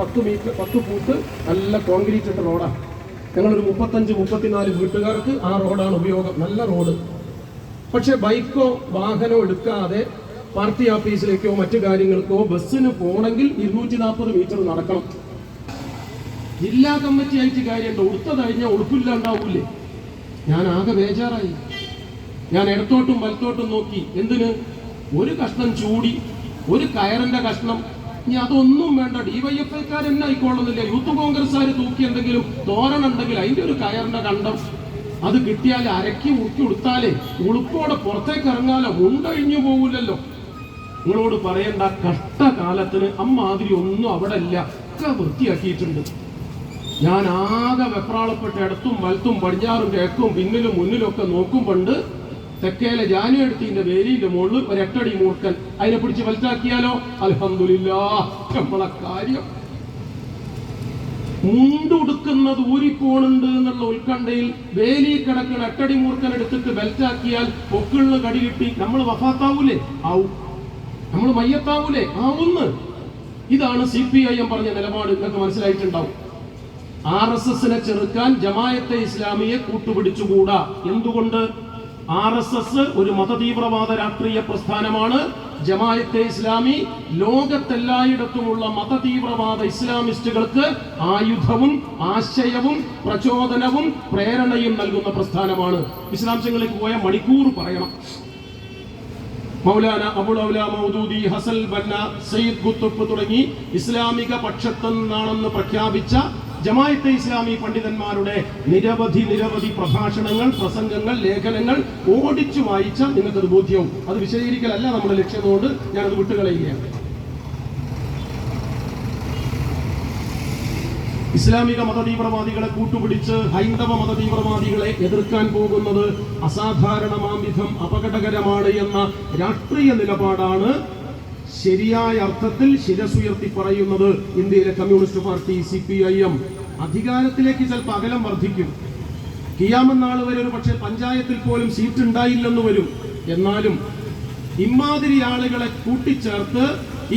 പത്ത് മീറ്റർ പത്ത് ഫൂട്ട് നല്ല കോൺക്രീറ്റ് ഇട്ട റോഡാണ് ഞങ്ങളൊരു മുപ്പത്തഞ്ച് മുപ്പത്തിനാല് വീട്ടുകാർക്ക് ആ റോഡാണ് ഉപയോഗം. നല്ല റോഡ് പക്ഷെ ബൈക്കോ വാഹനമോ എടുക്കാതെ പാർട്ടി ഓഫീസിലേക്കോ മറ്റു കാര്യങ്ങൾക്കോ ബസ്സിന് പോകണമെങ്കിൽ ഇരുന്നൂറ്റി നാൽപ്പത് മീറ്റർ നടക്കണം. ജില്ലാ കമ്മിറ്റി ആയിട്ട് കാര്യമുണ്ട്. ഉടുത്ത കഴിഞ്ഞാൽ ഉടുപ്പില്ലാണ്ടാവൂലേ? ഞാൻ ആകെ ബേജാറായി. ഞാൻ ഇടത്തോട്ടും വലത്തോട്ടും നോക്കി. എന്തിന്? ഒരു കഷ്ണം ചൂടി ഒരു കയറിന്റെ കഷ്ണം ഇനി അതൊന്നും വേണ്ട. ഡിവൈഎഫ്ഐക്കാർ തന്നെ ആയിക്കോളുന്നില്ല. യൂത്ത് കോൺഗ്രസ്സുകാർ തൂക്കി എന്തെങ്കിലും തോരണുണ്ടെങ്കിൽ അതിന്റെ ഒരു കയറിന്റെ കണ്ടം അത് കിട്ടിയാൽ അരക്കി ഉറുക്കി കൊടുത്താലേ ഉളുപ്പോടെ പുറത്തേക്ക് ഇറങ്ങാലോ? ഉണ്ടഴിഞ്ഞു പോകില്ലല്ലോ നിങ്ങളോട് പറയേണ്ട കഷ്ടകാലത്തിന് അമ്മാതിരി ഒന്നും അവിടെ ഇല്ല. ഒക്കെ വൃത്തിയാക്കിയിട്ടുണ്ട്. ഞാൻ ആകെ വെപ്രാളപ്പെട്ട് ഇടത്തും വലത്തും പടിഞ്ഞാറും കിഴക്കും പിന്നിലും മുന്നിലും ഒക്കെ നോക്കും പണ്ട് തെക്കേലെ ജാനുവെടുത്തിന്റെ വേലിന്റെ മുകളിൽ ഒരട്ടടി മൂർക്കൻ അതിനെ പിടിച്ച് വലുതാക്കിയാലോ? നമ്മളെ കാര്യം. മുണ്ടുടുക്കുന്നത് ഊരിപ്പോണുണ്ട് എന്നുള്ള ഉത്കണ്ഠയിൽ വേലി കിടക്കുന്ന അട്ടടി മൂർക്കൻ എടുത്തിട്ട് ബെൽറ്റാക്കിയാൽ പൊക്കിളിന് കടി കിട്ടി. നമ്മൾ വഫാത്താവൂലേ? ആവും. നമ്മൾ മയ്യത്താവൂലേ? ആവുന്ന്. ഇതാണ് സി പി ഐ എം പറഞ്ഞ നിലപാട്. നിങ്ങൾക്ക് മനസ്സിലായിട്ടുണ്ടാവും. ആർ എസ് എസിനെ ചെറുക്കാൻ ജമായത്തെ ഇസ്ലാമിയെ കൂട്ടുപിടിച്ചുകൂടാ. എന്തുകൊണ്ട്? ആർ എസ് എസ് ഒരു മതതീവ്രവാദ രാഷ്ട്രീയ പ്രസ്ഥാനമാണ്. ജമായത്തെ ഇസ്ലാമി ലോകത്തെല്ലായിടത്തുമുള്ള മതതീവ്രവാദ ഇസ്ലാമിസ്റ്റുകൾക്ക് ആയുധവും ആശയവും പ്രചോദനവും പ്രേരണയും നൽകുന്ന പ്രസ്ഥാനമാണ്. വിശദാംശങ്ങളിലേക്ക് പോയ മണിക്കൂർ പറയണം. മൗലാന അബുൾ മൗദൂദി ഹസൽ ബന്ന സയ്യിദ് ഗുത്തുപ്പ് തുടങ്ങി ഇസ്ലാമിക പക്ഷത്തു നിന്നാണെന്ന് പ്രഖ്യാപിച്ച ജമായത്തെ ഇസ്ലാമി പണ്ഡിതന്മാരുടെ നിരവധി നിരവധി പ്രഭാഷണങ്ങൾ പ്രസംഗങ്ങൾ ലേഖനങ്ങൾ ഓടിച്ചു വായിച്ച നിങ്ങൾക്കത് ബോധ്യവും. അത് വിശദീകരിക്കലല്ല നമ്മുടെ ലക്ഷ്യതുകൊണ്ട് ഞാനത് വിട്ടുകളയുകയാണ്. ഇസ്ലാമിക മതതീവ്രവാദികളെ കൂട്ടുപിടിച്ച് ഹൈന്ദവ മതതീവ്രവാദികളെ എതിർക്കാൻ പോകുന്നത് അസാധാരണമാം വിധം അപകടകരമാണ് എന്ന രാഷ്ട്രീയ നിലപാടാണ് ശരിയായ അർത്ഥത്തിൽ ശിരസുയർത്തി പറയുന്നത് ഇന്ത്യയിലെ communist party C P I M. അധികാരത്തിലേക്ക് ചിലപ്പോൾ അകലം വർദ്ധിക്കും. കിയാമെന്നാൾ വരെ ഒരു പക്ഷേ പഞ്ചായത്തിൽ പോലും സീറ്റ് ഉണ്ടായില്ലെന്ന് വരും. എന്നാലും ഇമാതിരി ആളുകളെ കൂട്ടിച്ചേർത്ത്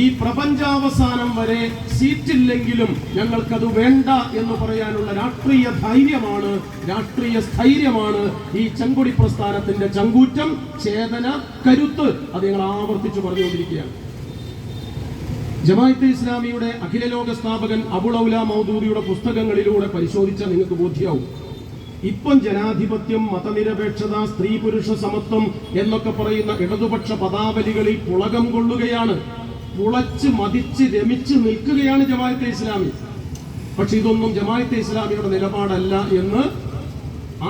ഈ പ്രപഞ്ചാവസാനം വരെ സീറ്റില്ലെങ്കിലും ഞങ്ങൾക്കത് വേണ്ട എന്ന് പറയാനുള്ള രാഷ്ട്രീയ ധൈര്യമാണ് രാഷ്ട്രീയ സ്ഥൈര്യമാണ് ഈ ചെങ്കൊടി പ്രസ്ഥാനത്തിന്റെ ചങ്കൂറ്റം ചേതന കരുത്ത്. അത് ഞങ്ങൾ ആവർത്തിച്ചു പറഞ്ഞുകൊണ്ടിരിക്കുകയാണ്. ജമാഅത്തെ ഇസ്ലാമിയുടെ അഖിലലോക സ്ഥാപകൻ അബുളൗല മൗദൂദിയുടെ പുസ്തകങ്ങളിലൂടെ പരിശോധിച്ചാൽ നിങ്ങൾക്ക് ബോധ്യമാവും ഇപ്പം ജനാധിപത്യം മതനിരപേക്ഷത സ്ത്രീ പുരുഷ സമത്വം എന്നൊക്കെ പറയുന്ന ഇടതുപക്ഷ പദാവലികളിൽ പുളകം കൊള്ളുകയാണ്. പുളച്ച് മതിച്ച് രമിച്ച് നിൽക്കുകയാണ് ജമാഅത്തെ ഇസ്ലാമി. പക്ഷെ ഇതൊന്നും ജമാഅത്തെ ഇസ്ലാമിയുടെ നിലപാടല്ല എന്ന്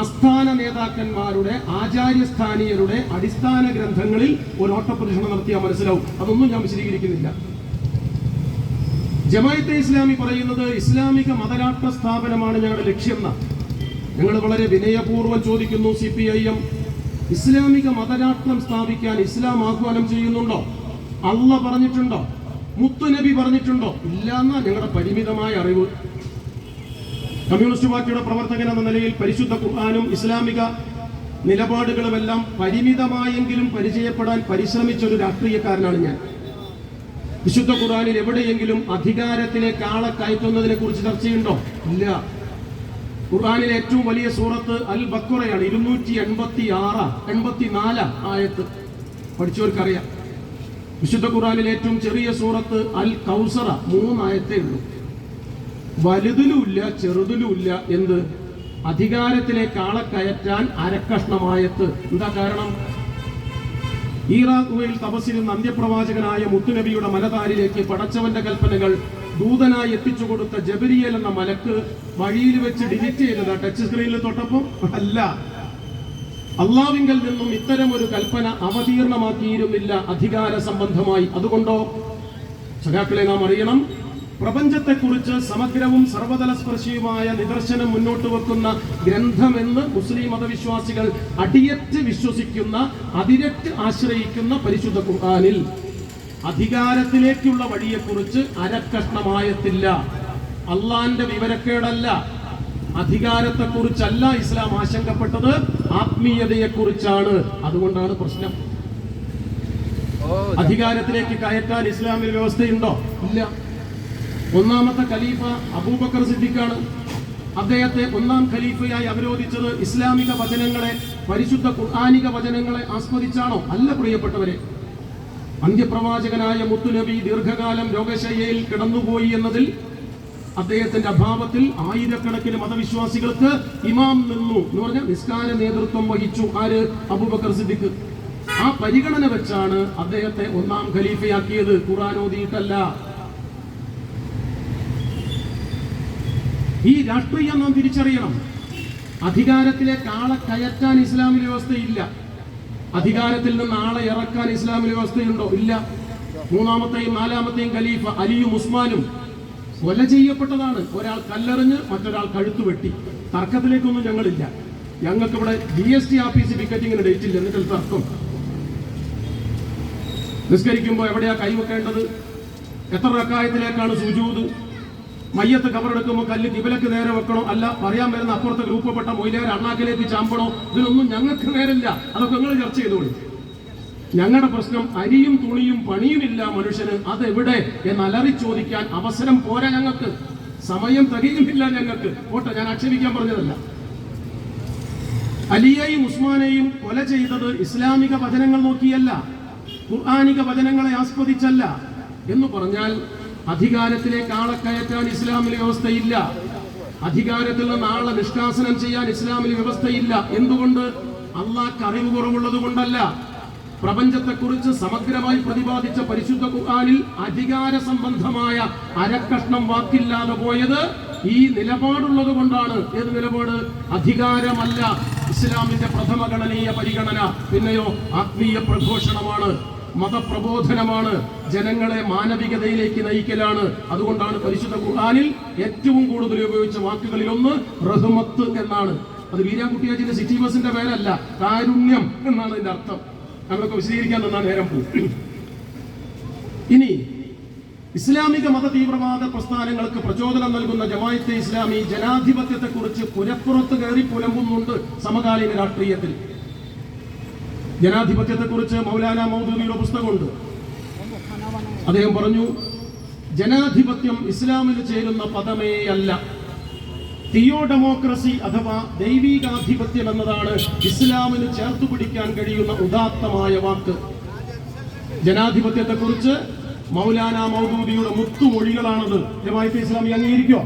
ആസ്ഥാന നേതാക്കന്മാരുടെ ആചാര്യസ്ഥാനീയരുടെ അടിസ്ഥാന ഗ്രന്ഥങ്ങളിൽ ഒരു ഓട്ടപ്രദക്ഷിണം നടത്തിയാൽ മനസ്സിലാവും. അതൊന്നും ഞാൻ വിശദീകരിക്കുന്നില്ല. ജമായത്തെ ഇസ്ലാമി പറയുന്നത് ഇസ്ലാമിക മതരാഷ്ട്ര സ്ഥാപനമാണ് ഞങ്ങളുടെ ലക്ഷ്യം ഞങ്ങൾ വളരെ വിനയപൂർവം ചോദിക്കുന്നു സി പി ഐ എം ഇസ്ലാമിക മതരാഷ്ട്രം സ്ഥാപിക്കാൻ ഇസ്ലാം ആഹ്വാനം ചെയ്യുന്നുണ്ടോ? അള്ള പറഞ്ഞിട്ടുണ്ടോ? മുത്തുനബി പറഞ്ഞിട്ടുണ്ടോ? ഇല്ല എന്നാ ഞങ്ങളുടെ പരിമിതമായ അറിവ്. കമ്മ്യൂണിസ്റ്റ് പാർട്ടിയുടെ പ്രവർത്തകൻ എന്ന നിലയിൽ പരിശുദ്ധ ഖുർആാനും ഇസ്ലാമിക നിലപാടുകളുമെല്ലാം പരിമിതമായെങ്കിലും പരിചയപ്പെടാൻ പരിശ്രമിച്ച ഒരു രാഷ്ട്രീയക്കാരനാണ് ഞാൻ. വിശുദ്ധ ഖുറാനിൽ എവിടെയെങ്കിലും അധികാരത്തിലെ കാള കയറ്റുന്നതിനെ കുറിച്ച് ചർച്ചയുണ്ടോ? ഇല്ല. ഖുർആനിലെ ഏറ്റവും വലിയ സൂറത്ത് അൽ ബക്കുറയാണ് ഇരുന്നൂറ്റി എൺപത്തി ആറ് എൺപത്തി നാല് ആയത്ത്. പഠിച്ചവർക്കറിയാം. വിശുദ്ധ ഖുർആനിലെ ഏറ്റവും ചെറിയ സൂറത്ത് അൽ കൗസറ മൂന്നായത്തേ ഉള്ളൂ. വലുതിലുമില്ല ചെറുതിലുമില്ല എന്ത് അധികാരത്തിലെ കാളക്കയറ്റാൻ കയറ്റാൻ അരക്കഷ്ണമായത്ത് എന്താ കാരണം? ഈറാഖുവയിൽ തപസ്സിരുന്ന അന്ത്യപ്രവാചകനായ മുത്തുനബിയുടെ മലതാരിലേക്ക് പടച്ചവന്റെ കൽപ്പനകൾ ദൂതനായി എത്തിച്ചു കൊടുത്ത ജബരിയൽ എന്ന മലക്ക് വഴിയിൽ വെച്ച് ഡിലിറ്റ് ചെയ്തതാ ടച്ച് സ്ക്രീനിൽ തൊട്ടപ്പോ? അല്ല. അള്ളാവിങ്കൽ നിന്നും ഇത്തരം ഒരു കൽപ്പന അവതീർണമാക്കിയിരുന്നില്ല അധികാര സംബന്ധമായി. അതുകൊണ്ടോ? സഖാക്കളെ നാം അറിയണം. പ്രപഞ്ചത്തെക്കുറിച്ച് സമഗ്രവും സർവതല സ്പർശിയുമായ നിദർശനം മുന്നോട്ട് വെക്കുന്ന ഗ്രന്ഥമെന്ന് മുസ്ലിം മതവിശ്വാസികൾ അടിയറ്റ് വിശ്വസിക്കുന്ന അതിരറ്റ് ആശ്രയിക്കുന്ന പരിശുദ്ധ ഖുർആനിൽ അധികാരത്തിലേക്കുള്ള വഴിയെക്കുറിച്ച് അരക്കഷ്ണമായത്തില്ല. അള്ളാന്റെ വിവരക്കേടല്ല. അധികാരത്തെക്കുറിച്ചല്ല ഇസ്ലാം ആശങ്കപ്പെട്ടത്. ആത്മീയതയെക്കുറിച്ചാണ്. അതുകൊണ്ടാണ് പ്രശ്നം. അധികാരത്തിലേക്ക് കയറ്റാൻ ഇസ്ലാമിൽ വ്യവസ്ഥയുണ്ടോ? ഇല്ല. ഒന്നാമത്തെ ഖലീഫ അബൂബക്കർ സിദ്ദിഖാണ്. അദ്ദേഹത്തെ ഒന്നാം ഖലീഫയായി അവരോധിച്ചത് ഇസ്ലാമിക വചനങ്ങളെ പരിശുദ്ധ ഖുർആാനിക വചനങ്ങളെ ആസ്വദിച്ചാണോ? അല്ല പ്രിയപ്പെട്ടവരെ. അന്ത്യപ്രവാചകനായ മുത്തുനബി ദീർഘകാലം രോഗശയ്യയിൽ കിടന്നുപോയി എന്നതിൽ അദ്ദേഹത്തിന്റെ അഭാവത്തിൽ ആയിരക്കണക്കിന് മതവിശ്വാസികൾക്ക് ഇമാം നിന്നു എന്ന് പറഞ്ഞ നിസ്കാര നേതൃത്വം വഹിച്ചു ആര്? അബൂബക്കർ സിദ്ദിഖ്. ആ പരിഗണന വെച്ചാണ് അദ്ദേഹത്തെ ഒന്നാം ഖലീഫയാക്കിയത്. ഖുറാനോദിയിട്ടല്ല ഈ രാഷ്ട്രീയം നാം തിരിച്ചറിയണം. അധികാരത്തിലെ ആളെ കയറ്റാൻ ഇസ്ലാമിക വ്യവസ്ഥയില്ല. അധികാരത്തിൽ നിന്ന് ആളെ ഇറക്കാൻ ഇസ്ലാമിൽ വ്യവസ്ഥയുണ്ടോ? ഇല്ല. മൂന്നാമത്തെയും നാലാമത്തെയും ഖലീഫ അലിയും ഉസ്മാനും കൊല ചെയ്യപ്പെട്ടതാണ്. ഒരാൾ കല്ലെറിഞ്ഞ് മറ്റൊരാൾ കഴുത്ത് വെട്ടി. തർക്കത്തിലേക്കൊന്നും ഞങ്ങളില്ല. ഞങ്ങൾക്ക് ഇവിടെ ജി എസ് ടി ആഫീസ് ടിക്കറ്റിങ്ങിന് ഡേറ്റ് ഇല്ല. എന്നിട്ട് തർക്കം. നിസ്കരിക്കുമ്പോൾ എവിടെയാ കൈവെക്കേണ്ടത് എത്ര റക്കായത്തിലേക്കാണ് സുജൂത്? മയ്യത്ത് കബറെടുക്കുമ്പോൾ കല്ല് കിബിലക്ക് നേരെ വെക്കണോ? അല്ല പറയാൻ വരുന്ന അപ്പുറത്തെ ഗ്രൂപ്പപ്പെട്ട മൊയിലേരെ അണ്ണാക്കിലേക്ക് ചാമ്പണോ? ഇതിനൊന്നും ഞങ്ങൾക്ക് നേരില്ല. അതൊക്കെ നിങ്ങൾ ചർച്ച ചെയ്തോളി. ഞങ്ങളുടെ പ്രശ്നം അരിയും തുണിയും പണിയുമില്ല മനുഷ്യന്. അതെവിടെ? എന്ന് അലറി ചോദിക്കാൻ അവസരം പോരാ ഞങ്ങൾക്ക്. സമയം തകയുന്നില്ല ഞങ്ങൾക്ക്. ഓട്ടെ ഞാൻ ആക്ഷേപിക്കാൻ പറഞ്ഞതല്ല. അലിയെയും ഉസ്മാനെയും കൊല ചെയ്തത് ഇസ്ലാമിക വചനങ്ങൾ നോക്കിയല്ല. ഖുർആാനിക വചനങ്ങളെ ആസ്വദിച്ചല്ല. എന്ന് പറഞ്ഞാൽ അധികാരത്തിലേക്ക് ആളെ കയറ്റാൻ ഇസ്ലാമിൽ വ്യവസ്ഥയില്ല. അധികാരത്തിൽ നിന്ന് ആളെ നിഷ്കാസനം ചെയ്യാൻ ഇസ്ലാമിൽ വ്യവസ്ഥയില്ല. എന്തുകൊണ്ട്? അള്ളാക്ക് അറിവ് കുറവുള്ളത് കൊണ്ടല്ല. പ്രപഞ്ചത്തെക്കുറിച്ച് സമഗ്രമായി പ്രതിപാദിച്ച പരിശുദ്ധ ഖുർആനിൽ അധികാര സംബന്ധമായ അരക്കഷ്ണം വാക്കില്ലാതെ പോയത് ഈ നിലപാടുള്ളത് കൊണ്ടാണ്. ഏത് നിലപാട്? അധികാരമല്ല ഇസ്ലാമിന്റെ പ്രഥമ ഗണനീയ പരിഗണന. പിന്നെയോ ആത്മീയ പ്രഘോഷണമാണ്. മതപ്രബോധനമാണ് ജനങ്ങളെ മാനവികതയിലേക്ക് നയിക്കലാണ്. അതുകൊണ്ടാണ് പരിശുദ്ധ ഖുർആാനിൽ ഏറ്റവും കൂടുതൽ ഉപയോഗിച്ച വാക്കുകളിൽ ഒന്ന് റഹ്മത്ത് എന്നാണ്. അത് വീരാൻകുട്ടിയാജിന്റെ സിറ്റി ബസിന്റെ പേരല്ല കാരുണ്യം എന്നാണ് അതിന്റെ അർത്ഥം. ഞങ്ങളൊക്കെ വിശദീകരിക്കാൻ തന്നാ നേരം പോകും. ഇനി ഇസ്ലാമിക മത തീവ്രവാദ പ്രസ്ഥാനങ്ങൾക്ക് പ്രചോദനം നൽകുന്ന ജമായത്തെ ഇസ്ലാമി ജനാധിപത്യത്തെക്കുറിച്ച് പുരപ്പുറത്ത് കയറി പുലമ്പുന്നുണ്ട് സമകാലീന രാഷ്ട്രീയത്തിൽ. ജനാധിപത്യത്തെക്കുറിച്ച് മൗലാന മൗദൂദിയുടെ പുസ്തകമുണ്ട്. അദ്ദേഹം പറഞ്ഞു ജനാധിപത്യം ഇസ്ലാമിൽ ചേരുന്ന പദമേ അല്ല. തിയോ ഡെമോക്രസി അഥവാ ദൈവികാധിപത്യം എന്നതാണ് ഇസ്ലാമിന് ചേർത്തു പിടിക്കാൻ കഴിയുന്ന ഉദാത്തമായ വാക്ക്. ജനാധിപത്യത്തെക്കുറിച്ച് മൗലാന മൗദൂദിയുടെ മുത്തുമൊഴികളാണത്. ജമായത്തെ ഇസ്ലാമി അംഗീകരിക്കോ